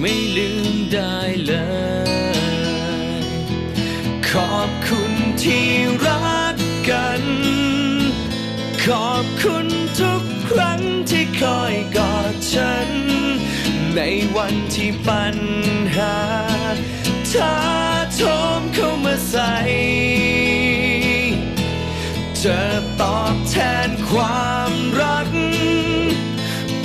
ไม่ลืมได้เลย ขอบคุณที่รักกัน ขอบคุณทุกครั้งที่คอยกอดฉัน ในวันที่ปัญหาท้าโถมเข้ามาใส่จะตอบแทน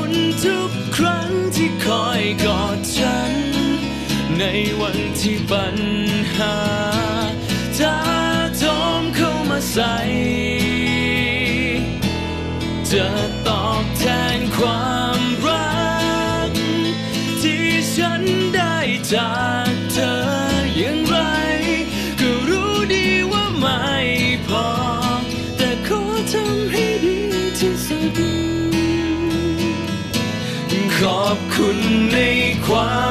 ณ ในวันที่ปัญหาท้าโถมเข้ามาใส่จะตอบแทนความรัก ที่ฉันได้จากเธออย่างไร ก็รู้ดีว่าไม่พอ แต่ขอทำให้ดีที่สุดขอบคุณในความ